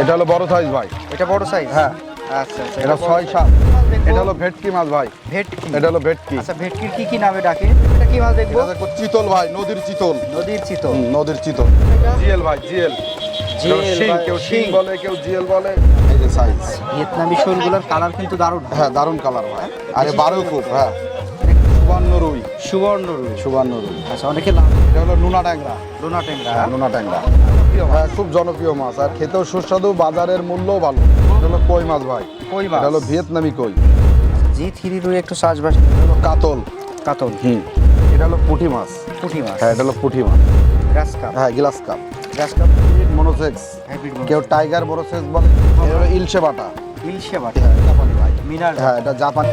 এটা হলো বড় সাইজ ভাই। এটা বড় সাইজ হ্যাঁ। আচ্ছা আচ্ছা এটা ছয় সাত। এটা হলো ভেটকি মাছ ভাই। ভেটকি। এটা হলো ভেটকি। আচ্ছা ভেটকির কি কি নামে ডাকে? এটা কি মাছ দেখব এটা দেখো চিতল ভাই নদীর চিতল। নদীর চিতল। নদীর চিতল। জিএল ভাই জিএল। জিএল শিং কেউ শিং। বলে কেউ জিএল বলে। এই যে সাইজ ভিয়েতনামি শোলগুলোর কালার কিন্তু দারুণ। হ্যাঁ দারুণ কালার ভাই। আরে বারো খুব হ্যাঁ। সুবর্ণ রুই। সুবর্ণ রুই। সুবর্ণ রুই। আচ্ছা অনেকে লাভ এটা হলো নুনা ট্যাংরা। লোনা ট্যাংরা। হ্যাঁ নুনা ট্যাংরা। হ্যাঁ খুব জনপ্রিয় মাছ। আর খেতেও সুস্বাদু বাজারের মূল্যও ভালো। এটা হলো কই মাছ ভাই? কই এটা মাছ হলো ভিয়েতনামি কই। জি থ্রি রুই একটু চাষবাস। কাতল। কাতল। হুম। এটা হলো পুঁটি মাছ। পুঁটি মাছ। হ্যাঁ এটা হলো পুঁটি মাছ। Grass carp. হ্যাঁ glass carp. Grass carp. Monosex কেউ টাইগার বড়সেক্স বলে এটা হলো ইলশে বাটা। ইলশে বাটা। হ্যাঁ জাপানি ভাই। মিনার হ্যাঁ এটা জাপানি।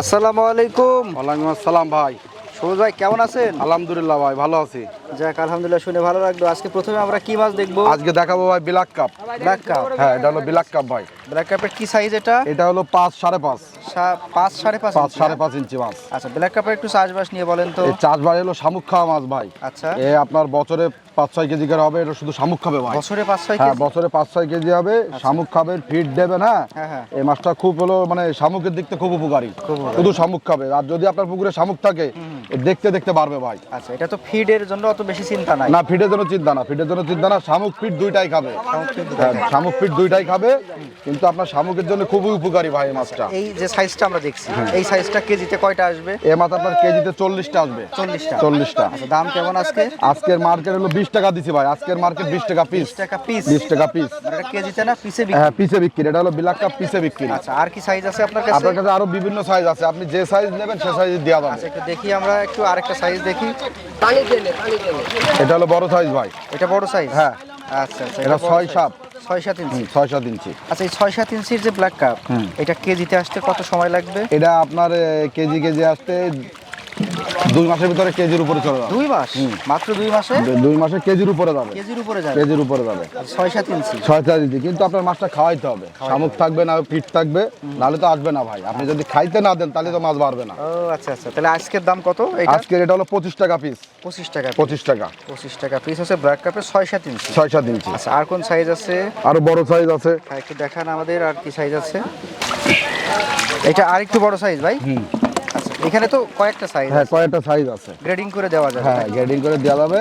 আসসালামু আলাইকুম। ওয়ালাইকুম আসসালাম ভাই। সবুজ ভাই কেমন আছেন? আলহামদুলিল্লাহ ভাই ভালো আছি। যাক আলহামদুলিল্লাহ শুনে ভালো লাগল। আজকে প্রথমে আমরা কি মাছ দেখব? আজকে দেখাবো ভাই ব্ল্যাক কাপ। Black cup? হ্যাঁ এটা হলো ব্ল্যাক কাপ ভাই। ব্ল্যাক কাপের কি সাইজ এটা? এটা হলো পাঁচ সাড়ে পাঁচ। পাঁচ সাড়ে পাঁচ পাঁচ সাড়ে? পাঁচ ইঞ্চি মাছ। আচ্ছা ব্ল্যাক কাপের একটু চাষবাস নিয়ে বলেন তো। এই চাষবাস হলো শামুক খাওয়া মাছ ভাই। আচ্ছা। এ আপনার বছরে পাঁচ ছয় কেজি করে হবে এটা শুধু শামুক খাবে ভাই। বছরে পাঁচ ছয় হ্যাঁ কেজি? বছরে পাঁচ ছয় কেজি হবে শামুক খাবেন ফিট দেবেন হ্যাঁ হ্যাঁ, হ্যাঁ। এই মাছটা খুব হলো মানে শামুকের দিক থেকে খুব উপকারী। শুধু শামুক খাবে আর যদি আপনার পুকুরে শামুক থাকে দেখতে দেখতে বাড়বে ভাই। আচ্ছা এটা তো ফিডের জন্য অত বেশি চিন্তা নাই। না ফিটের জন্য চিন্তা না ফিটের জন্য চিন্তা না শামুক ফিট দুইটাই খাবে। শামুক দুইটাই হ্যাঁ, খাবে। ফিট দুইটাই খাবে কিন্তু আপনার শামুকের জন্য খুবই উপকারী ভাই এই মাছটা। এই যে সাইজটা আমরা দেখছি এই সাইজটা কেজিতে কয়টা আসবে? এই মাছ আপনার কেজিতে চল্লিশটা আসবে। চল্লিশটা। চল্লিশটা। আচ্ছা দাম কেমন আজকে? আজকের মার্কেট হলো বিশ টাকা দিছি ভাই। আজকের মার্কেট বিশ টাকা পিস বিশ টাকা পিস বিশ টাকা পিস এটা কেজিতে না পিসে বিক্রি? হ্যাঁ পিসে বিক্রি। এটা হলো বিলাক কাপ পিসে বিক্রি। আচ্ছা আর কি সাইজ আছে আপনার কাছে? আপনার কাছে আরও বিভিন্ন সাইজ আছে। আপনি যে সাইজ নেবেন সে সাইজ দেওয়া যাবে। আচ্ছা একটু দেখি আমরা একটু আরেকটা সাইজ দেখি। এটা হলো বড় সাইজ ভাই। এটা বড় সাইজ হ্যাঁ। আচ্ছা আচ্ছা এটা ছয় সাত ছয় সাত ইঞ্চি। ছয় সাত ইঞ্চি। আচ্ছা এই ছয় সাত ইঞ্চির যে ব্ল্যাক কাপ এটা কেজিতে আসতে কত সময় লাগবে? এটা আপনার কেজি কেজি আসতে দুই মাসের ভিতরে কেজির উপরে চলে যাবে। দুই মাস? মাত্র দুই মাসে? দুই মাসে কেজির উপরে যাবে। কেজির উপরে যাবে। কেজির উপরে যাবে। ছয় সাত ইঞ্চি। ছয় চার ইঞ্চি। কিন্তু আপনার মাছটা খাওয়াইতে হবে। শামুক থাকবে না পিঠ থাকবে নাহলে তো আসবে না ভাই। আপনি যদি খাইতে না দেন তাহলে তো মাছ বাড়বে না। ও আচ্ছা আচ্ছা। তাহলে আজকের দাম কত আজকের এটা হলো পঁচিশ টাকা পিস পঁচিশ টাকা পঁচিশ টাকা। পঁচিশ টাকা পিস আছে ব্ল্যাক কাপের ছয় সাত ইঞ্চি। ছয় সাত ইঞ্চি। আচ্ছা আর কোন সাইজ আছে? আরও বড় সাইজ আছে। একটু দেখান আমাদের আর কি সাইজ আছে। এটা আর একটু বড় সাইজ ভাই। এখানে তো কয়েকটা সাইজ হ্যাঁ কয়েকটা সাইজ আছে। গ্রেডিং করে দেওয়া যাবে হ্যাঁ গ্রেডিং করে দেওয়া যাবে।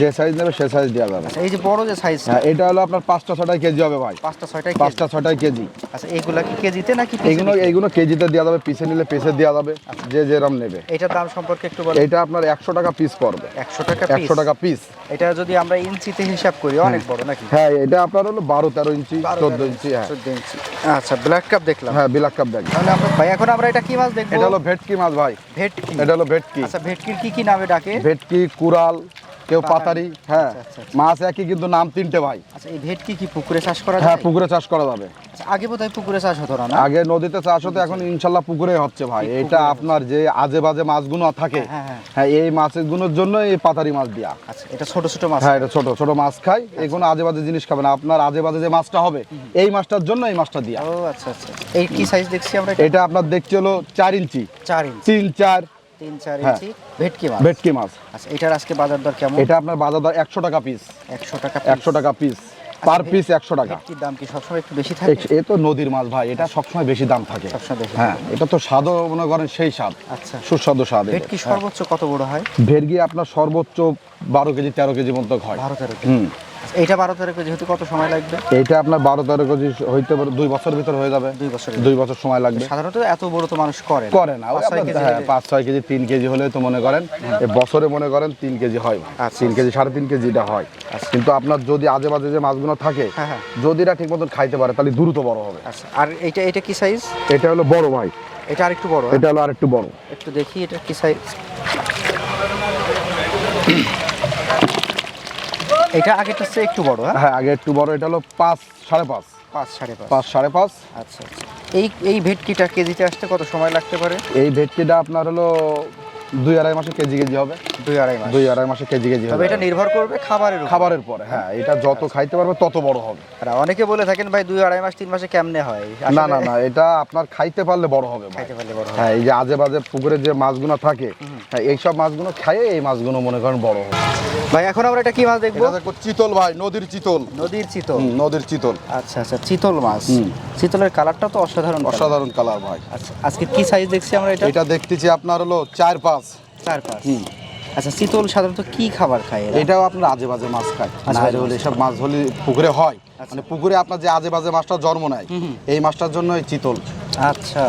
যে সাইজ নেবে সে সাইজ দেওয়া যাবে। আচ্ছা এই যে বড় যে সাইজ হ্যাঁ এটা হলো আপনার পাঁচটা ছটাই কেজি হবে ভাই। পাঁচটা পাঁচটা কেজি। আচ্ছা এইগুলা কি কেজিতে নাকি piece এ এইগুলো বিক্রি? এইগুলো কেজিতে দেওয়া যাবে পিসে নিলে পিসে দেওয়া যাবে যে যেরম নেবে। এটার দাম সম্পর্কে একটু বলেন। এটা আপনার একশো টাকা পিস পড়বে। একশো টাকা একশো টাকা পিস এটা যদি আমরা ইঞ্চিতে হিসাব করি অনেক বড় নাকি? হ্যাঁ এটা আপনার হলো বারো তেরো ইঞ্চি চোদ্দ ইঞ্চি হ্যাঁ। চোদ্দ ইঞ্চি। আচ্ছা ব্ল্যাক কাপ দেখলাম। হ্যাঁ বিলাক কাপ ব্যাগ তাহলে আমরা ভাই এখন আমরা এটা কি মাছ দেখব? এটা হলো ভেটকি মাছ ভাই। ভেটকি। এটা হলো ভেটকি। আচ্ছা ভেটকির কি কি নামে ডাকে? ভেটকি কুরাল কেউ পাতারি হ্যাঁ। আচ্ছা, আচ্ছা। মাছ একই কিন্তু নাম তিনটে ভাই। আচ্ছা এই ভেটকি কি পুকুরে চাষ করা হ্যাঁ পুকুরে চাষ করা যাবে। আচ্ছা, আগে বোধহয় পুকুরে চাষ হতো না আগে নদীতে চাষ হতো এখন ইনশাল্লাহ পুকুরে হচ্ছে ভাই। এটা আপনার যে আজে বাজে মাছগুলো থাকে হ্যাঁ, হ্যাঁ। হ্যাঁ। এই মাছগুলোর জন্য এই পাতারি মাছ দিয়া। আচ্ছা এটা ছোট ছোট মাছ? হ্যাঁ এটা ছোট ছোট মাছ খায় এগুলো আজে বাজে জিনিস খাবে না। আপনার আজে বাজে যে মাছটা হবে এই মাছটার জন্য এই মাছটা দিয়া। ও আচ্ছা আচ্ছা। এই কি সাইজ দেখছি আমরা এটা? এটা আপনার দেখছি হলো চার ইঞ্চি। চার ইঞ্চি। তিন চার তিন চার হ্যাঁ। ইঞ্চি ভেটকি মাছ। ভেটকি মাছ। আচ্ছা এটার আজকে বাজার দর কেমন? এটা আপনার বাজার দর একশো টাকা পিস একশো টাকা একশো টাকা পিস পার পিস একশো টাকা। দাম কি সবসময় একটু বেশি থাকে? এ তো নদীর মাছ ভাই এটা সবসময় বেশি দাম থাকে। হ্যাঁ এটা তো স্বাদও মনে করেন সেই স্বাদ। আচ্ছা। সুস্বাদু স্বাদ ভেটকি সর্বোচ্চ কত বড় হয়? ভেড়গি আপনার সর্বোচ্চ বারো কেজি তেরো কেজি মতো হয়। বারো তেরো হুম। আচ্ছা, এইটা বারো তেরো কেজি হতে কত সময় লাগবে? এইটা আপনার বারো তেরো কেজি হইতে পারে দুই বছর ভিতর হয়ে যাবে। দুই বছর দুই বছর সময় লাগবে। সাধারণত এত বড় তো মানুষ করে। করে না। পাঁচ ছয় কেজি হ্যাঁ, পাঁচ ছয় কেজি তিন কেজি হলে তো মনে করেন বছরে মনে করেন তিন কেজি হয়। আচ্ছা, তিন কেজি সাড়ে তিন কেজি এটা হয়। কিন্তু আপনার যদি আজে বাজে যে মাছগুলো থাকে হ্যাঁ, হ্যাঁ। যদি এটা ঠিক মতন খাইতে পারে তাহলে দ্রুত বড় হবে। আচ্ছা। আর এটা এটা কি সাইজ এটা হলো বড় ভাই। এটা আর একটু বড়? এটা হলো আর একটু বড়। একটু দেখি এটা কি সাইজ এটা আগেরটা চেয়ে একটু বড় হ্যাঁ? হ্যাঁ আগে একটু বড় এটা হলো পাঁচ সাড়ে পাঁচ। পাঁচ সাড়ে পাঁচ। পাঁচ সাড়ে পাঁচ। আচ্ছা আচ্ছা। এই এই ভেটকিটা কেজিতে আসতে কত সময় লাগতে পারে? এই ভেটকিটা আপনার হলো দুই আড়াই মাসে কেজি কেজি হবে। দুই আড়াই মাস। দুই আড়াই মাসে কেজি কেজি হবে। এটা নির্ভর করবে খাবারের খাবারের পরে হ্যাঁ এটা যত খাইতে পারবে তত বড় হবে। আর অনেকে বলে থাকেন ভাই দুই আড়াই মাস তিন মাসে কেমনে হয়? না না না এটা আপনার খাইতে পারলে বড় হবে ভাই। খাইতে পারলে বড় হ্যাঁ এই যে আজে বাজে পুকুরে যে মাছগুলো থাকে হ্যাঁ এইসব মাছগুলো খাইয়ে এই মাছগুলো মনে করেন বড় হবে। ভাই এখন আমরা এটা কি মাছ দেখব? এটা দেখো চিতল ভাই নদীর চিতল। নদীর চিতল। নদীর চিতল। আচ্ছা আচ্ছা চিতল মাছ। চিতলের কালারটা তো অসাধারণ অসাধারণ কালার ভাই। আচ্ছা আজকে কি সাইজ দেখছি আমরা এটা? এটা দেখতেছি আপনার হলো চার পাঁচ চার পাঁচ। আচ্ছা চিতল সাধারণত কি খাবার খায় এটাও আপনার আজে বাজে মাছ খায়। আজে হলে এসব মাছ হলে পুকুরে হয়। আচ্ছা। মানে পুকুরে আপনার যে আজে বাজে মাছটা জন্ম নেয় এই মাছটার জন্য এই চিতল। আচ্ছা।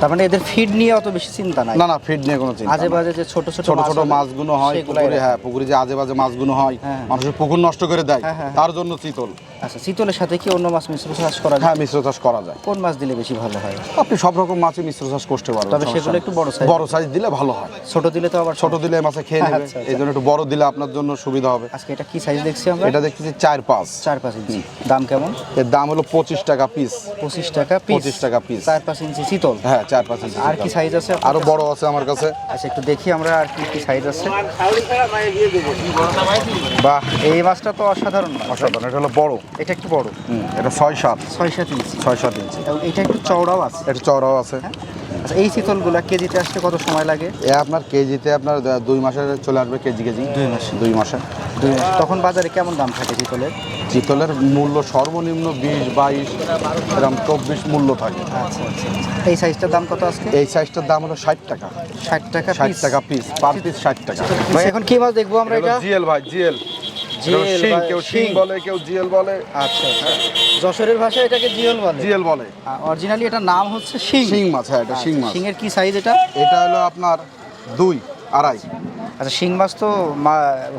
তার মানে এদের ফিড নিয়ে অত বেশি চিন্তা নাই? না না ফিড নিয়ে কোনো চিন্তা আজে বাজে যে ছোট ছোট ছোট ছোট মাছগুলো হয় পুকুরে হ্যাঁ পুকুরে যে আজে বাজে মাছগুলো হয় হ্যাঁ। মানুষের পুকুর নষ্ট করে দেয় হ্যাঁ, হ্যাঁ, তার জন্য চিতল। আচ্ছা চিতলের সাথে কি অন্য মাছ মিশ্র চাষ করা যায়? হ্যাঁ মিশ্র চাষ করা যায়। কোন মাছ দিলে বেশি ভালো হয়? আপনি সব রকম মাছই মিশ্র চাষ করতে পারবেন তবে সেগুলো একটু বড় size। বড় সাইজ দিলে ভালো হয়। ছোট দিলে তো আবার ছোট দিলে মাছে খেয়ে নেবে। আচ্ছা, আচ্ছা। এই জন্য একটু বড় দিলে আপনার জন্য সুবিধা হবে। আজকে এটা কি সাইজ দেখছি আমরা? এটা দেখতেছি চার পাঁচ। চার পাঁচ ইঞ্চি। দাম কেমন? এর দাম হলো পঁচিশ টাকা পিস পঁচিশ টাকা পিস 25 টাকা piece। চার পাঁচ ইঞ্চি চিতল হ্যাঁ চার পাঁচ ইঞ্চি আর কি সাইজ আছে আরও বড় আছে আমার কাছে। আচ্ছা একটু দেখি আমরা আর কি কি সাইজ আছে। বাহ। এই মাছটা তো অসাধারণ অসাধারণ এটা হলো বড়। এটা একটু বড়। এটা ছয় সাত। ছয় সাত ইঞ্চি। ছয় সাত ইঞ্চি। এবং এটা একটু চওড়াও আছে। এটা চওড়াও আছে। আচ্ছা এই চিতলগুলা কেজিতে আসতে কত সময় লাগে? এ আপনার কেজিতে আপনার দুই মাসে চলে আসবে কেজি কেজি। দুই মাসে। দুই মাসে। দুই মাস। তখন বাজারে কেমন দাম থাকে চিতলের চিতলের মূল্য সর্বনিম্ন বিশ বাইশ এরকম চব্বিশ মূল্য থাকে। আচ্ছা আচ্ছা আচ্ছা। এই সাইজটার দাম কত আজকে? এই সাইজটার দাম হলো ষাট টাকা। ষাট টাকা ষাট টাকা পিস পার পিস ষাট টাকা। ভাই এখন কি মাছ দেখব আমরা এটা? জিএল ভাই জিএল। শিং কেউ শিং। বলে কেউ জিএল বলে। আচ্ছা আচ্ছা। যশোরের ভাষায় এটাকে জিওল বলে। জিএল বলে। অরিজিনালি এটার নাম হচ্ছে শিং। শিং মাছ হ্যাঁ এটা শিং মাছ। শিংয়ের কি সাইজ এটা? এটা হলো আপনার দুই আড়াই। আচ্ছা শিং মাছ তো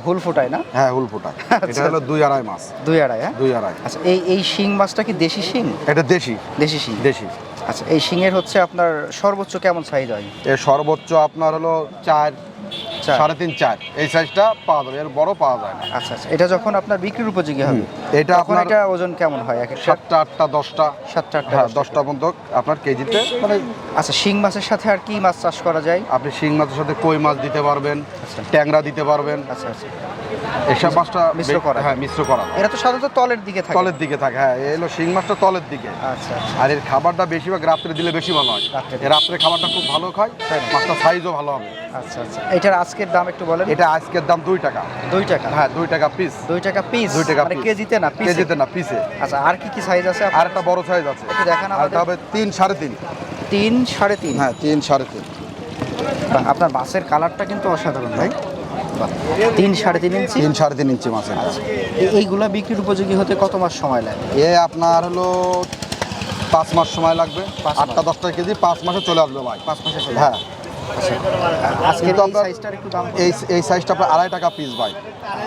হুল ফোটায় না? হ্যাঁ হুল ফোটা আচ্ছা। এটা হলো দুই আড়াই মাছ। দুই আড়াই হ্যাঁ? দুই আড়াই। আচ্ছা এই এই শিং মাছটা কি দেশি শিং? এটা দেশি। দেশি শিং। দেশি। আচ্ছা এই শিংয়ের হচ্ছে আপনার সর্বোচ্চ কেমন সাইজ হয়? এর সর্বোচ্চ আপনার হলো চার চার। সাড়ে তিন চার। এই সাইজটা পাওয়া যাবে এর বড় পাওয়া যায় না। আচ্ছা আচ্ছা। এটা যখন আপনার বিক্রির উপযোগী হবে এটা আপনার এটা ওজন কেমন হয়? এক সাতটা আটটা দশটা। সাতটা আটটা হ্যাঁ দশটা। পর্যন্ত আপনার কেজিতে মানে আচ্ছা শিং মাছের সাথে আর কি মাছ চাষ করা যায়? আপনি শিং মাছের সাথে কই মাছ দিতে পারবেন আচ্ছা। ট্যাংরা দিতে পারবেন। আচ্ছা আচ্ছা। এসব মাছটা মিশ্র করা হ্যাঁ মিশ্র করা। এটা তো সাধারণত তলের দিকে থাকে। তলের দিকে থাকে হ্যাঁ এই হলো শিং মাছটা তলের দিকে। আচ্ছা আচ্ছা। আর এর খাবারটা বেশিরভাগ রাত্রে দিলে বেশি ভালো হয়। রাত্রে খাবারটা খুব ভালো খায় মাছটা সাইজও ভালো হবে। আচ্ছা আচ্ছা। এটার আজকের দাম একটু বলেন। এটা আজকের দাম দুই টাকা। দুই টাকা? হ্যাঁ দুই টাকা পিস দুই টাকা পিস দুই টাকা মানে। কেজিতে না পিস কেজিতে না পিসে আচ্ছা আর কি কি সাইজ আছে আর একটা বড় সাইজ আছে। একটু দেখান আর আমাদের। হবে তিন সাড়ে তিন। তিন সাড়ে তিন? হ্যাঁ তিন সাড়ে তিন। আপনার মাছের কালারটা কিন্তু অসাধারণ ভাই। তিন সাড়ে তিন ইঞ্চি? তিন সাড়ে তিন ইঞ্চি মাছের। এ- এইগুলা বিক্রির উপযোগী হতে কত মাস সময় লাগে? এ আপনার হলো পাঁচ মাস সময় লাগবে। আটটা দশটা কেজি পাঁচ মাসে চলে আসবে ভাই। পাঁচ মাসে হ্যাঁ। কিন্তু এই আমরা-? এই এই সাইজটা আপনার আড়াই টাকা পিস ভাই।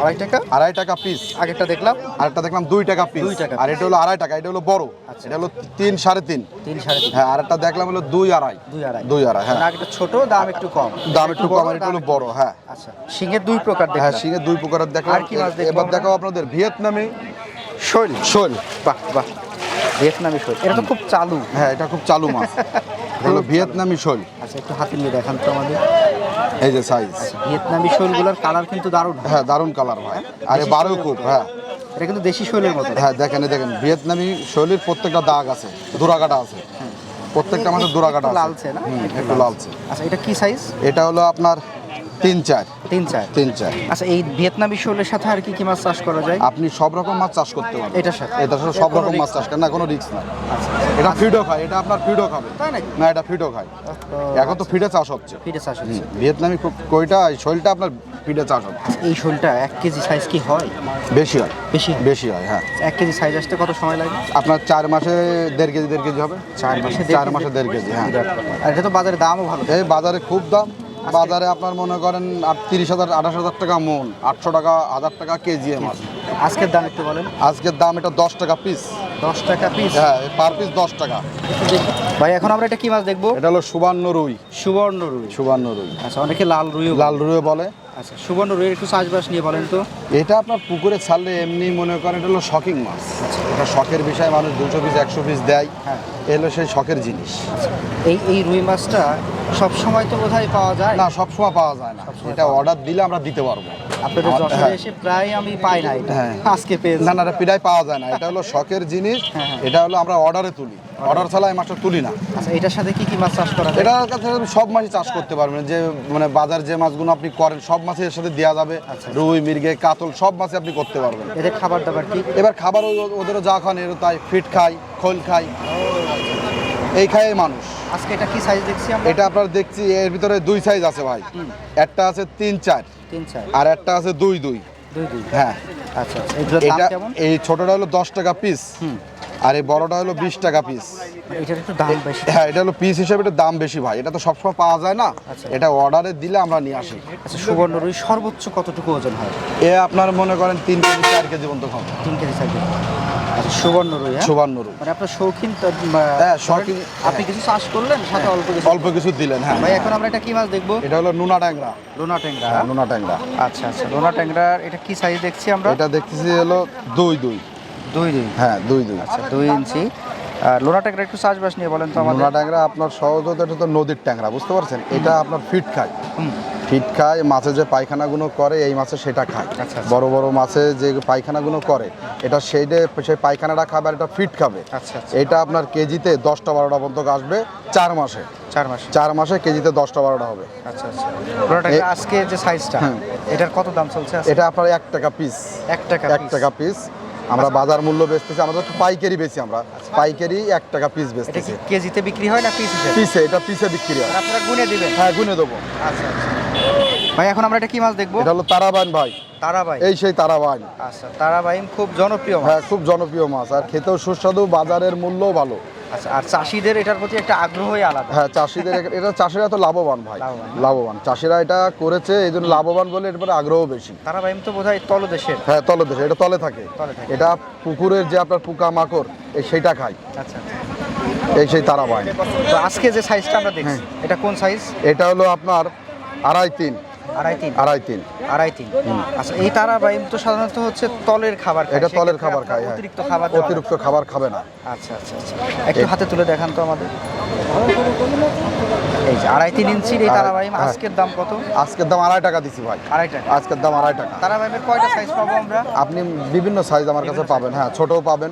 আড়াই টাকা? আড়াই টাকা পিস আগেরটা দেখলাম? আরেকটা দেখলাম দুই টাকা পিস আর এটা হলো আড়াই টাকা এটা হলো বড়। আচ্ছা। এটা হলো তিন সাড়ে তিন। তিন সাড়ে তিন। হ্যাঁ আরেকটা দেখলাম হলো দুই আড়াই। দুই আড়াই। দুই আড়াই হ্যাঁ। মানে আগেরটা ছোট দাম একটু কম। দাম একটু কম এটা হলো বড় হ্যাঁ। আচ্ছা। শিঙের দুই প্রকার হ্যাঁ দেখলাম শিঙে দুই প্রকারের দেখলাম। কি এবার? দেখাও আপনাদের ভিয়েতনামি শৈল। শোল। বাহ বাহ। ভিয়েতনামি শৈল। এটা তো খুব চালু। হ্যাঁ এটা খুব চালু মাছ। এটা হলো ভিয়েতনামি শোল। আচ্ছা একটু হাতে নিয়ে দেখান তো আমাদের। এই যে সাইজ ভিয়েতনামি শৈলগুলোর কালার কিন্তু দারুণ হ্যাঁ। দারুণ কালার ভাই। আরে বারো খুব হ্যাঁ। এটা কিন্তু দেশি শৈলের মতো। হ্যাঁ দেখেন দেখেন ভিয়েতনামি শৈলীর প্রত্যেকটা দাগ আছে দুরাকাটা আছে। প্রত্যেকটা আমাদের দুরাকাটা লালছে না? একটু লালচে। আচ্ছা এটা কি সাইজ এটা হলো আপনার তিন চার। তিন চার। তিন চার। আচ্ছা এই ভিয়েতনামি শৈলের সাথে আর কি কি মাছ চাষ করা যায়? আপনি সব রকম মাছ চাষ করতে পারবেন। এটার সাথে? এটার সাথে সব রকম মাছ চাষ করেন। না কোনো রিস্ক না। আচ্ছা। এটা ফিডও খায় এটা আপনার ফিডও খাবে তাই নাকি? না এটা ফিডও খায় এখন তো ফিডে চাষ হচ্ছে। ফিটে চাষ হচ্ছে। ভিয়েতনামি কইটা শৈলটা আপনার ফিডে চাষ হচ্ছে এই শৈলটা এক কেজি সাইজ কি হয়? বেশি হয়। বেশি? বেশি হয় হ্যাঁ। এক কেজি সাইজ আসতে কত সময় লাগে? আপনার চার মাসে দেড় কেজি দেড় কেজি হবে। চার মাসে চার? মাসে দেড় কেজি হ্যাঁ। আর এটা তো বাজারে দামও ভালো। এই বাজারে খুব দাম। বাজারে আপনার মনে করেন তিরিশ হাজার আঠাশ হাজার টাকা মন আটশো টাকা হাজার টাকা কেজি মাছ আজকের দাম একটু বলেন। আজকের দাম এটা দশ টাকা পিস দশ টাকা পিস হ্যাঁ পার পিস দশ টাকা। ভাই এখন আমরা এটা কি মাছ দেখব? এটা হলো সুবর্ণ রুই। সুবর্ণ রুই। সুবর্ণ রুই। আচ্ছা অনেকে লাল রুই লাল রুই বলে। আচ্ছা সুবর্ণ রুইয়ের একটু চাষবাস নিয়ে বলেন তো। এটা আপনার পুকুরে ছাড়লে এমনি মনে করেন এটা হলো শখিং মাছ। এটা শখের বিষয় মানুষ দুশো পিস একশো পিস দেয়। হ্যাঁ। এ হলো সেই শখের জিনিস। এই এই রুই মাছটা সব সময় তো বোধহয় পাওয়া যায়? না সবসময় পাওয়া যায় না। এটা অর্ডার দিলে আমরা দিতে পারব। আপনাদের হ্যাঁ। যশোরে এসে প্রায় আমি পাই না এটা। হ্যাঁ। আজকে পেয়েছি। না না এটা পিড়াই পাওয়া যায় না। এটা হলো শখের জিনিস। হ্যাঁ, হ্যাঁ। এটা হলো আমরা অর্ডারে তুলি। অর্ডার ছাড়া এই মাছটা তুলি না। আচ্ছা এটার সাথে কি কি মাছ চাষ করা যায়? এটার কাছে সব মাছই চাষ করতে পারবেন। যে মানে বাজার যে মাছগুলো আপনি করেন সব মাছই এর সাথে দেওয়া যাবে। আচ্ছা। রুই মির্গে কাতল সব মাছই আপনি করতে পারবেন। এদের খাবার দাবার কি? এবার খাবার ওদেরও যা খান এরও তাই ফিট খাই খোল খাই। এই খায় মানুষ। আজকে এটা কি সাইজ দেখছি আমরা? এটা আপনার দেখছি এর ভিতরে দুই সাইজ আছে ভাই। একটা আছে তিন চার। তিন চার। আর একটা আছে দুই দুই। হ্যাঁ। আচ্ছা আচ্ছা। এটা এই ছোটটা হলো দশ টাকা পিস আর এই বড়টা হলো বিশ টাকা পিস এটার একটু দাম বেশি। হ্যাঁ এটা হলো পিস হিসেবে এটা দাম বেশি ভাই। এটা তো সবসময় পাওয়া যায় না। আচ্ছা। এটা অর্ডারে দিলে আমরা নিয়ে আসি। আচ্ছা সুবর্ণ রুই সর্বোচ্চ কতটুকু ওজন হয়? এ আপনার মনে করেন তিন কেজি চার কেজি পর্যন্ত তিন কেজি। সুবর্ণ রুই হ্যাঁ? সুবান্ন রুই। মানে আপনার শৌখিন হ্যাঁ, শৌখিন- আপনি কিছু চাষ করলেন সাথে অল্প কিছু অল্প কিছু দিলেন হ্যাঁ। ভাই এখন আমরা এটা কি মাছ দেখব? এটা হলো নুনা ট্যাংরা। ট্যাংরা। হ্যাঁ, নুনা ট্যাংরা। আচ্ছা আচ্ছা ট্যাংরার এটা কি সাইজ দেখছি আমরা? এটা দেখতেছি হলো দুই দুই। দুই দুই। হ্যাঁ দুই দুই। আচ্ছা দুই ইঞ্চি। আর লোনা ট্যাংরা একটু চাষবাস নিয়ে বলেন তো আমাদের। ট্যাংরা আপনার সহজত এটা তো নদীর ট্যাংরা বুঝতে পারছেন? এটা আপনার ফিট খায়। হুম। ফিট খায় মাছে যে পায়খানাগুলো করে এই মাছে সেটা খায়। আচ্ছা, আচ্ছা। বড় বড় মাছে যে পায়খানাগুলো করে এটা সেইটে সেই পায়খানাটা খাবে আর এটা ফিট খাবে। আচ্ছা এটা আপনার কেজিতে দশটা বারোটা পর্যন্ত আসবে চার মাসে। চার মাস। চার মাসে কেজিতে দশটা বারোটা হবে। আচ্ছা আচ্ছা। আজকে যে সাইজটা হ্যাঁ। এটার কত দাম চলছে এটা আপনার এক টাকা পিস এক টাকা এক টাকা পিস আমরা বাজার মূল্য বেচতেছি আমরা তো পাইকারি বেশি আমরা। পাইকারি এক টাকা পিস বেচতেছি। কেজিতে বিক্রি হয় না পিস পিসে এটা পিসে বিক্রি হয়। আপনারা গুনে দিবেন? হ্যাঁ গুনে দেবো। আচ্ছা আচ্ছা। ভাই এখন আমরা এটা কি মাছ দেখব? এটা হলো তারাবাইন ভাই। তারাবাই এই সেই তারাবাইন। আচ্ছা তারাবাইম খুব জনপ্রিয় হ্যাঁ খুব জনপ্রিয় মাছ। আর খেতেও সুস্বাদু বাজারের মূল্যও ভালো। আচ্ছা আর চাষিদের এটার প্রতি একটা আগ্রহই আলাদা। হ্যাঁ চাষিদের এটা চাষিরা তো লাভবান ভাই। লাভবান। চাষিরা এটা করেছে এই জন্য লাভবান বলে এরপরে আগ্রহ বেশি। তারাবাইম তো বোধহয় তলদেশের। হ্যাঁ তলে দেশে এটা তলে থাকে। এটা পুকুরের যে আপনার পোকা মাকড় এই সেইটা খায়। আচ্ছা আচ্ছা। এই সেই তারাবাইন। তো আজকে যে সাইজটা আমরা দেখছি হ্যাঁ। এটা কোন সাইজ এটা হলো আপনার আড়াই তিন। আড়াই তিন। আড়াই তিন। আড়াই তিন। আচ্ছা এই তারাবাইম তো সাধারণত হচ্ছে তলের খাবার খায়। এটা তলের খাবার খায় হ্যাঁ। অতিরিক্ত খাবার অতিরিক্ত খাবার খাবে না। আচ্ছা আচ্ছা আচ্ছা। একটু হাতে তুলে দেখান তো আমাদের। এই যে আড়াই তিন ইঞ্চির এই আড়াই- হ্যাঁ। আজকের দাম কত? আজকের দাম আড়াই টাকা দিছি ভাই। আড়াই টাকা। আজকের দাম আড়াই টাকা। তারাবাইমের কয়টা সাইজ পাবো আমরা? আপনি বিভিন্ন সাইজ আমার কাছে পাবেন। হ্যাঁ ছোটও পাবেন।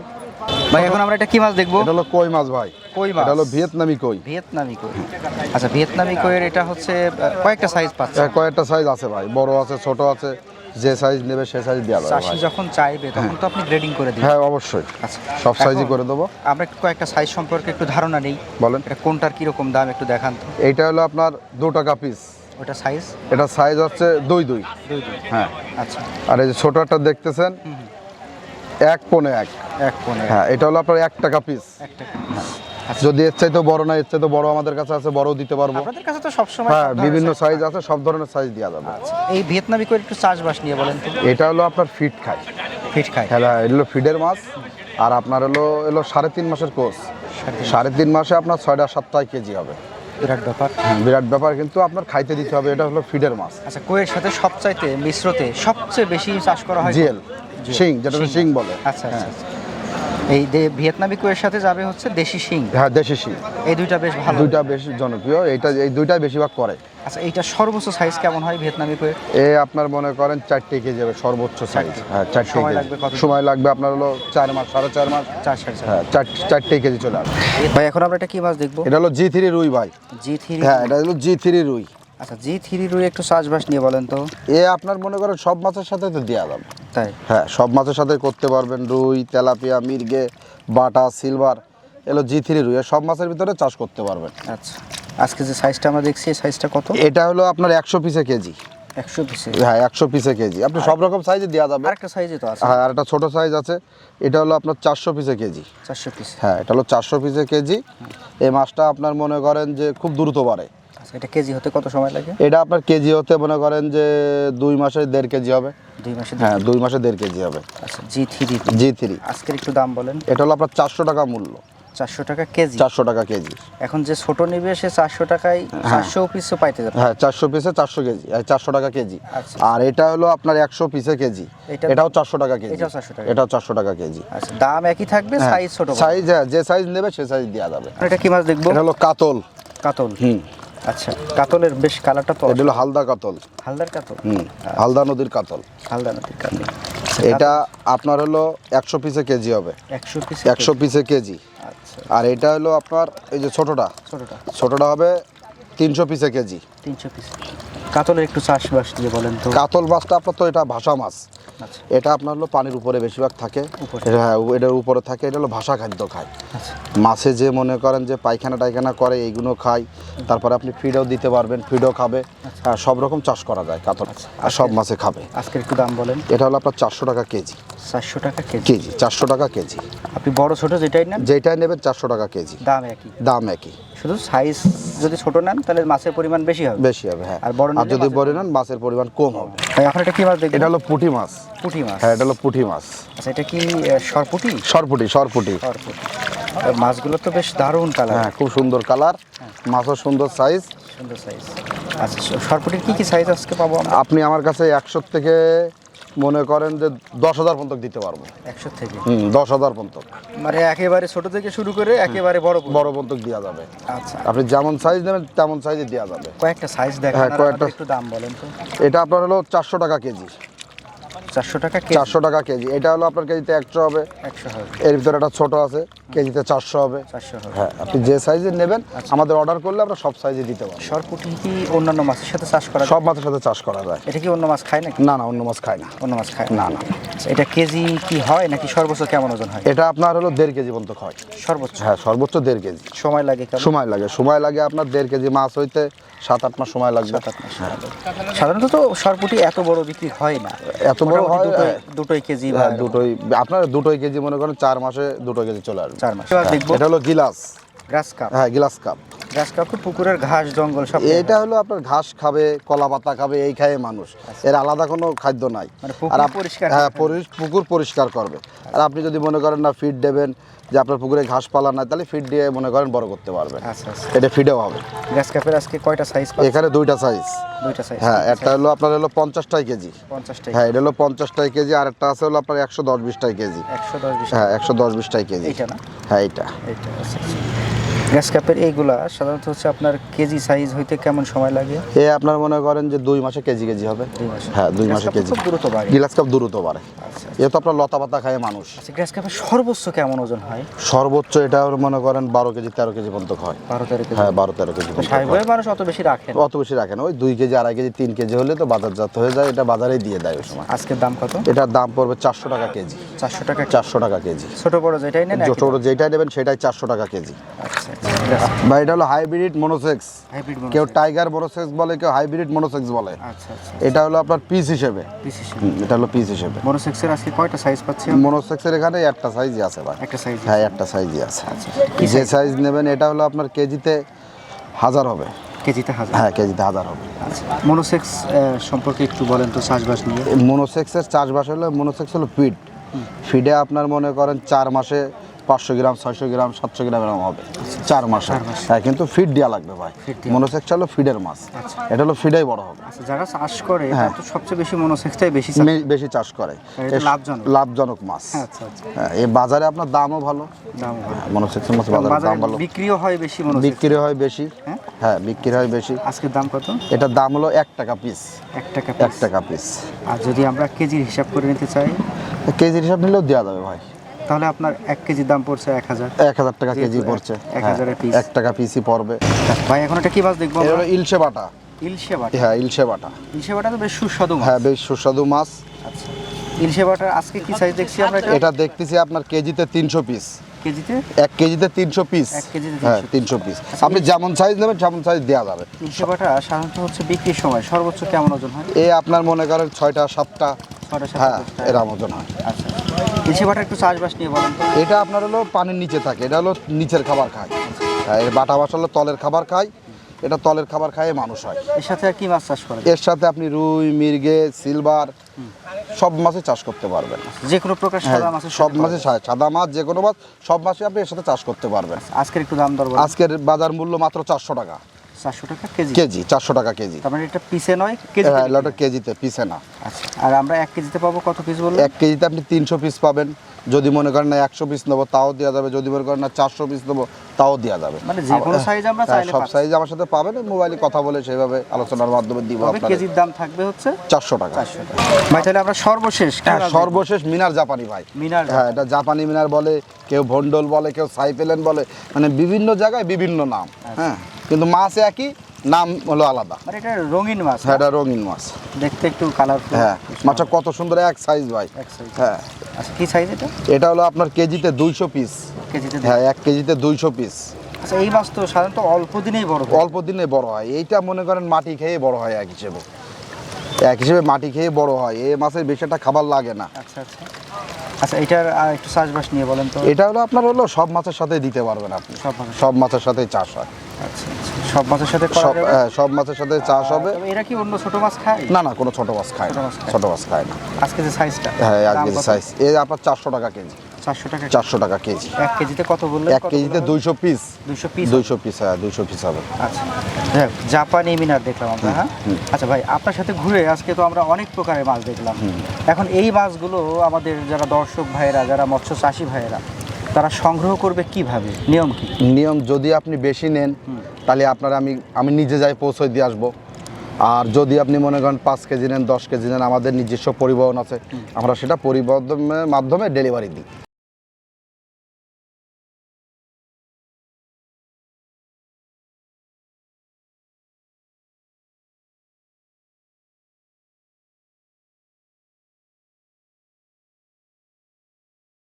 ভাই এখন আমরা এটা কি মাছ দেখব? এটা হলো কই মাছ ভাই। কই মাছ এটা হলো ভিয়েতনামি কই। ভিয়েতনামি কই। আচ্ছা ভিয়েতনামি কইয়ের এটা হচ্ছে কয়েকটা সাইজ পাচ্ছে। কয়েকটা সাইজ আছে ভাই। বড় আছে ছোট আছে যে সাইজ নেবে সে সাইজ দেওয়া যাবে চাষি যখন চাইবে তখন তো আপনি গ্রেডিং করে দিবেন। হ্যাঁ অবশ্যই। আচ্ছা সব সাইজই করে দেবো। আমরা একটু কয়েকটা সাইজ সম্পর্কে একটু ধারণা নেই। বলেন। এটা কোনটার কীরকম দাম একটু দেখান তো। এইটা হলো আপনার দু টাকা পিস ওটা সাইজ এটা সাইজ হচ্ছে দুই দুই। দুই দুই। হ্যাঁ। আচ্ছা। আর এই যে ছোটটা দেখতেছেন এক পনে এক। এক পনে হ্যাঁ এটা হলো আপনার এক টাকা পিস এক টাকা যদি এর চাইতে বড় না এর চাইতে বড় আমাদের কাছে আছে বড়ও দিতে পারব। আপনাদের কাছে তো হ্যাঁ সব বিভিন্ন সাইজ আছে সব ধরনের সাইজ দেওয়া যাবে। আচ্ছা এই ভিয়েতনামি কইয়ের একটু চাষবাস নিয়ে বলেন তো। এটা হলো আপনার ফিট খায় ফিট খায় হ্যাঁ এগুলো ফিডের মাছ আর আপনার হলো এলো সাড়ে তিন মাসের কোর্স। সাড়ে তিন মাসে। আপনার ছয়টা সাতটায় কেজি হবে। বিরাট ব্যাপার। হ্যাঁ, বিরাট ব্যাপার কিন্তু আপনার খাইতে দিতে হবে এটা হলো ফিডের মাছ। আচ্ছা কইয়ের সাথে সবচাইতে মিশ্রতে সবচেয়ে বেশি চাষ করা হয় জিএল। শিং যেটা শিং। বলে। আচ্ছা আচ্ছা আচ্ছা। এই ভিয়েতনামি কইয়ের সাথে যাবে হচ্ছে দেশি শিং। হ্যাঁ দেশি শিং। এই দুইটা বেশ ভালো। দুইটা বেশি জনপ্রিয় এইটা এই দুইটাই বেশিরভাগ করে। আচ্ছা এইটা সর্বোচ্চ সাইজ কেমন হয় ভিয়েতনামি কইয়ের এ আপনার মনে করেন চারটে কেজি হবে সর্বোচ্চ সাইজ হ্যাঁ চারটে সময় কেজি। লাগবে কত? সময় লাগবে আপনার হলো চার মাস সাড়ে চার মাস। চার সাড়ে হ্যাঁ চার চারটে কেজি চলে আসবে। ভাই এখন আমরা এটা কি মাছ দেখব? এটা হলো জি থ্রি রুই ভাই। জি থ্রি হ্যাঁ এটা হলো জি থ্রি রুই। আচ্ছা জি থ্রি রুই একটু চাষবাস নিয়ে বলেন তো। এ আপনার মনে করেন সব মাছের সাথে তো দেওয়া যাবে। তাই? হ্যাঁ সব মাছের সাথে করতে পারবেন রুই তেলাপিয়া মির্গে বাটা সিলভার এলো জি থ্রি রুই সব মাছের ভিতরে চাষ করতে পারবেন। আচ্ছা আজকে যে সাইজটা আমরা দেখছি এই সাইজটা কত? এটা হলো আপনার একশো পিসে কেজি। একশো পিসে? হ্যাঁ একশো পিসে কেজি। আপনি সব রকম সাইজে দেওয়া যাবে। আরেকটা সাইজে তো আছে। হ্যাঁ আর একটা ছোট সাইজ আছে। এটা হলো আপনার চারশো পিসে কেজি। চারশো পিস। হ্যাঁ এটা হলো চারশো পিসে কেজি। এই মাছটা আপনার মনে করেন যে খুব দ্রুত বাড়ে। এটা কেজি হতে কত সময় লাগে? এটা আপনার কেজি হতে মনে করেন যে দুই মাসে দেড় কেজি হবে। দুই মাসে হ্যাঁ দুই মাসে দেড় কেজি হবে। আচ্ছা জি থ্রি জি থ্রি। আজকের একটু দাম বলেন। এটা হলো আপনার চারশো টাকা মূল্য। চারশো টাকা কেজি? চারশো টাকা কেজি। এখন যে ছোট নিবে সে চারশো টাকায় চারশো পিসও পাইতে যাবে। হ্যাঁ চারশো পিসে চারশো কেজি চারশো টাকা কেজি। আচ্ছা। আর এটা হলো আপনার একশো পিসে কেজি। এটাও চারশো টাকা কেজি। এটাও 400 টাকা। এটাও চারশো টাকা কেজি। আচ্ছা দাম একই থাকবে সাইজ ছোট সাইজ হ্যাঁ যে সাইজ নেবে সে সাইজ দেওয়া যাবে। এটা কি মাছ দেখব? এটা হলো কাতল। কাতল। হুম। আচ্ছা কাতলের বেশ কালারটা তো এটা হলো হালদা কাতল। হালদার কাতল? হুম হালদা নদীর কাতল। হালদা নদীর কাতল। এটা আপনার হলো একশো পিসে কেজি হবে। একশো পিস একশো পিসে কেজি। আচ্ছা। আর এটা হলো আপনার এই যে ছোটটা। ছোটটা। ছোটটা হবে তিনশো পিসে কেজি। তিনশো পিস কাতলের একটু চাষবাস দিয়ে বলেন তো। কাতল মাছটা আপনার তো এটা ভাষা মাছ। আচ্ছা। এটা আপনার হলো পানির উপরে বেশিরভাগ থাকে। হ্যাঁ এটার উপরে থাকে এটা হলো ভাষা খাদ্য খায়। আচ্ছা। মাছে যে মনে করেন যে পায়খানা টাইখানা করে এইগুলো খায়। তারপরে আপনি ফিডও দিতে পারবেন ফিডও খাবে। আর সব রকম চাষ করা যায় কাতল। আর সব মাছে খাবে। আজকের একটু দাম বলেন। এটা হলো আপনার চারশো টাকা কেজি। চারশো টাকা কেজি। কেজি চারশো টাকা কেজি। আপনি বড় ছোট যেটাই নেন। যেটাই নেবেন চারশো টাকা কেজি। দাম একই। দাম একই। শুধু সাইজ যদি ছোট নেন তাহলে মাছের পরিমাণ বেশি হবে। বেশি হবে হ্যাঁ। আর বড় আর যদি বড় নেন মাছের পরিমাণ কম হবে। আপনার এটা কি মাছ দেখবেন? এটা হলো পুঁটি মাছ। পুঁটি মাছ। হ্যাঁ এটা হলো পুঁটি মাছ। আচ্ছা এটা কি সরপুঁটি? সরপুটি সরপুটি। সরপুঁটি। মাছগুলো তো বেশ দারুণ কালার হ্যাঁ খুব সুন্দর কালার মাছও সুন্দর সাইজ সুন্দর সাইজ আচ্ছা সরপুঁটির কি কি সাইজ আজকে পাবো আপনি আমার কাছে একশো থেকে মনে করেন যে দশ হাজার পর্যন্ত দিতে পারব। একশো থেকে? হুম দশ হাজার পর্যন্ত। মানে একেবারে ছোট থেকে শুরু করে একেবারে বড় বড় পর্যন্ত দেওয়া যাবে। আচ্ছা। আপনি যেমন সাইজ নেবেন তেমন সাইজে দেওয়া যাবে। কয়েকটা সাইজ দেখেন হ্যাঁ, কয়েকটা- একটু দাম বলেন তো। এটা আপনার হলো চারশো টাকা কেজি। চারশো টাকা কেজি। চারশো টাকা কেজি। এটা হলো আপনার কেজিতে একশো হবে। একশো হবে। এর ভিতরে একটা ছোট আছে কেজিতে চারশো হবে। চারশো হবে। হ্যাঁ আপনি যে সাইজের নেবেন আমাদের অর্ডার করলে আমরা সব সাইজে দিতে পারব। সরপুঁটি কি অন্যান্য মাছের সাথে চাষ করা যায়? সব মাছের সাথে চাষ করা যায়। এটা কি অন্য মাছ খায় নাকি? না না অন্য মাছ খায় না। অন্য মাছ খায় না, না। আচ্ছা, এটা কেজি কি হয় নাকি সর্বোচ্চ কেমন ওজন হয়? এটা আপনার হলো দেড় কেজি পর্যন্ত হয়। সর্বোচ্চ? হ্যাঁ সর্বোচ্চ দেড় কেজি। সময় লাগে সময় লাগে। সময় লাগে আপনার দেড় কেজি মাছ হইতে সাত আট মাস সময় লাগবে। সাত আট মাস সাধারণত তো সরপুটি এত বড় বিক্রি হয় না। এত বড় হয় দুটোই- হ্যাঁ। দুটোই কেজি বা হ্যাঁ দুটোই আপনার দুটোই কেজি মনে করেন চার মাসে দুটো কেজি চলে আসবে। চার মাস। এটা হলো গিলাস। Grass carp. হ্যাঁ গিলাস কাপ। কাপ তো পুকুরের ঘাস জঙ্গল সব এটা হলো আপনার ঘাস খাবে কলা পাতা খাবে এই খায় মানুষ। এর আলাদা কোনো খাদ্য নাই। মানে আর পরিষ্কার হ্যাঁ পরি- পুকুর পরিষ্কার করবে। আর আপনি যদি মনে করেন না ফিড দেবেন যে আপনার পুকুরে ঘাস পালা নাই তাহলে ফিড দিয়ে মনে করেন বড় করতে পারবেন। আচ্ছা আচ্ছা। এটা ফিডেও হবে। গ্যাস কাপের আজকে কয়টা সাইজ এখানে দুইটা সাইজ দুইটা সাইজ হ্যাঁ একটা হলো আপনার হলো পঞ্চাশটাই কেজি। পঞ্চাশটাই হ্যাঁ এটা হলো পঞ্চাশটাই কেজি আর একটা আছে হলো আপনার একশো দশ বিশটাই কেজি। একশো দশ বিশ হ্যাঁ একশো দশ বিশটাই কেজি। হ্যাঁ না? হ্যাঁ এইটা। এইটা আচ্ছা আচ্ছা গ্রাস কাপের এইগুলা সাধারণত হচ্ছে আপনার কেজি সাইজ হইতে কেমন সময় লাগে? এ আপনার মনে করেন যে দুই মাসে কেজি কেজি হবে। হ্যাঁ দুই মাসে কেজি। খুব দ্রুত বাড়ে। গিলাস কাপ দ্রুত বাড়ে। আচ্ছা এ তো আপনার লতা পাতা খায় মানুষ। আচ্ছা গ্রাস কাপের সর্বোচ্চ কেমন ওজন হয়? সর্বোচ্চ এটা মনে করেন বারো কেজি তেরো কেজি পর্যন্ত হয়। বারো তারিখে হ্যাঁ বারো তেরো কেজি হয়। মানুষ অত বেশি রাখেন অত বেশি রাখেন ওই দুই কেজি আড়াই কেজি তিন কেজি হলে তো বাজারজাত হয়ে যায়। এটা বাজারেই দিয়ে দেয় ওই সময়। আজকের দাম কত? এটার দাম পড়বে চারশো টাকা কেজি। চারশো টাকা চারশো টাকা কেজি। ছোট বড় যেটাই নেন ছোট যেটাই নেবেন সেটাই চারশো টাকা কেজি। আচ্ছা। আচ্ছা। বা এটা হলো হাইব্রিড মনোসেক্স হাইব্রিড কেউ টাইগার মনোসেক্স বলে কেউ হাইব্রিড মনোসেক্স বলে। আচ্ছা আচ্ছা এটা হলো আপনার পিস হিসেবে। পিস হিসেবে। এটা হলো পিস হিসেবে। মনোসেক্সের আজকে কয়টা সাইজ পাচ্ছি মনোসেক্সের এখানে একটা সাইজই আছে ভাই। একটা সাইজ হ্যাঁ একটা সাইজই আছে। আচ্ছা যে সাইজ নেবেন এটা হলো আপনার কেজিতে হাজার হবে। কেজিতে হাজার। হ্যাঁ কেজিতে হাজার হবে। আচ্ছা মনোসেক্স সম্পর্কে একটু বলেন তো চাষবাস নিয়ে। মনোসেক্সের চাষবাস হলো মনোসেক্স হলো ফিড ফিডে আপনার মনে করেন চার মাসে পাঁচশো গ্রাম ছয়শো গ্রাম সাতশো গ্রাম এরকম হবে। চার মাসে। হ্যাঁ কিন্তু ফিড দেওয়া লাগবে ভাই। মনোসেক্স হলো ফিডের মাছ। আচ্ছা। এটা হলো ফিডাই বড় হবে। আচ্ছা যারা চাষ করে হ্যাঁ। সবচেয়ে বেশি মনোসেক্সটাই বেশি বেশি চাষ করে। লাভজনক। লাভজনক মাছ। আচ্ছা আচ্ছা। হ্যাঁ, এই বাজারে আপনার দামও ভালো। মনোসেক্সের মাছ বাজারে দাম ভালো। বিক্রিও হয় বেশি বিক্রি হয় বেশি। হ্যাঁ? হ্যাঁ বিক্রি হয় বেশি। আজকের দাম কত? এটার দাম হলো এক টাকা পিস এক টাকা এক টাকা পিস আর যদি আমরা কেজির হিসাব করে নিতে চাই? কেজির হিসাব নিলেও দেওয়া যাবে ভাই। তাহলে আপনার এক কেজির দাম পড়ছে এক হাজার। এক হাজার টাকা কেজি পড়ছে। এক হ্যাঁ, হাজারের piece। এক টাকা পিসি পড়বে। ভাই এখন এটা কি মাছ দেখব এটা ইলশে বাটা। ইলশে বাটা? হ্যাঁ ইলশে বাটা। ইলশে বাটা তো বেশ সুস্বাদু মাছ। হ্যাঁ বেশ সুস্বাদু মাছ। আচ্ছা। ইলশে বাটার আজকে কি সাইজ দেখছি আমরা? এটা দেখতেছি আপনার কেজিতে তিনশো পিস কেজিতে? এক কেজিতে তিনশো পিস এক কেজিতে হ্যাঁ 300 তিনশো পিস আপনি যেমন সাইজ নেবেন তেমন সাইজ দেওয়া যাবে। ইলশে বাটা সাধারণত হচ্ছে বিক্রির সময় সর্বোচ্চ কেমন ওজন হয়? এ আপনার মনে করেন ছয়টা সাতটা। হ্যাঁ। এরম ওজন হয়। আচ্ছা ইলশে একটু চাষবাস নিয়ে বলেন এটা আপনার হলো পানির নিচে থাকে এটা হলো নিচের খাবার খায়। হ্যাঁ বাটা মাছ হলো তলের খাবার খায় এটা তলের খাবার খায় মানুষ হয়। এর সাথে আর কি মাছ চাষ করেন এর সাথে আপনি রুই মির্গে সিলভার সব মাছে চাষ করতে পারবেন। যে কোনো প্রকার হ্যাঁ, সাদা মাছের সব মাছে সাদা মাছ যে কোনো মাছ সব মাছে আপনি এর সাথে চাষ করতে পারবেন। আজকের একটু দাম দর আজকের বাজার মূল্য মাত্র চারশো টাকা। চারশো টাকা কেজি। কেজি চারশো টাকা কেজি। তার মানে এটা পিসে নয় কেজি হ্যাঁ কেজিতে পিসে না। আচ্ছা আর আমরা এক কেজিতে পাবো কত পিস বলব এক কেজিতে আপনি তিনশো পিস পাবেন। যদি মনে করেন না একশো পিস নেব তাও দেওয়া যাবে। যদি মনে করেন না চারশো পিস নেব তাও দেওয়া যাবে। মানে যে কোনো আবার- আমরা হ্যাঁ, চাইলে সব সাইজ আমার সাথে পাবেন মোবাইলে কথা বলে সেইভাবে আলোচনার মাধ্যমে দিব কেজির দাম থাকবে হচ্ছে চারশো টাকা। চারশো টাকা। ভাই তাহলে আমরা সর্বশেষ হ্যাঁ, সর্বশেষ মিনার জাপানি ভাই। মিনার হ্যাঁ এটা জাপানি মিনার বলে কেউ ভন্ডল বলে কেউ সাইপেলেন বলে মানে বিভিন্ন জায়গায় বিভিন্ন নাম। আচ্ছা। হ্যাঁ কিন্তু মাছ একই নাম হলো আলাদা। মানে এটা রঙিন মাছ হ্যাঁ এটা রঙিন মাছ। দেখতে একটু কালারফুল হ্যাঁ মাছটা কত সুন্দর এক সাইজ ভাই। এক size। হ্যাঁ। আচ্ছা কি সাইজ এটা? এটা হলো আপনার কেজিতে দুইশো পিস কেজিতে হ্যাঁ এক কেজিতে দুইশো পিস আচ্ছা এই মাছ তো সাধারণত অল্প দিনেই বড় হয়? অল্প দিনে বড় হয়। এইটা মনে করেন মাটি খেয়ে বড় হয় এক হিসেবে। এক হিসেবে মাটি খেয়ে বড় হয়। এই মাছের বেশি একটা খাবার লাগে না। আচ্ছা আচ্ছা। আচ্ছা এটার আর একটু চাষবাস নিয়ে বলেন তো। এটা হলো আপনার হলো সব মাছের সাথে দিতে পারবেন আপনি। সব মাছের- সব মাছের সাথে চাষ হয়। আচ্ছা আচ্ছা। সব মাছের সাথে সব হ্যাঁ, সব মাছের সাথে চাষ হবে। এরা কি অন্য ছোট মাছ খায়? না না কোনো ছোট মাছ খায় ছোট না মাছ খায়। ছোট মাছ খায় না। আজকে যে সাইজটা হ্যাঁ আজকে সাইজ এই আপনার চারশো টাকা কেজি। চারশো টাকা চারশো টাকা কেজি। এক কেজিতে কত বললেন? এক কেজিতে দুইশো পিস। দুইশো পিস দুইশো পিস হ্যাঁ দুইশো পিস হবে। আচ্ছা। যাক, জাপানি মিনার দেখলাম আমরা হ্যাঁ? আচ্ছা ভাই আপনার সাথে ঘুরে আজকে তো আমরা অনেক প্রকারের মাছ দেখলাম। এখন এই মাছগুলো আমাদের যারা দর্শক ভাইয়েরা যারা মৎস্য চাষি ভাইয়েরা তারা সংগ্রহ করবে কীভাবে? নিয়ম কি? নিয়ম যদি আপনি বেশি নেন তাহলে আপনার আমি আমি নিজে যাই পৌঁছে দিয়ে আসব। আর যদি আপনি মনে করেন পাঁচ কেজি নেন দশ কেজি নেন আমাদের নিজস্ব পরিবহন আছে আমরা সেটা পরিবহনের মাধ্যমে ডেলিভারি দিই।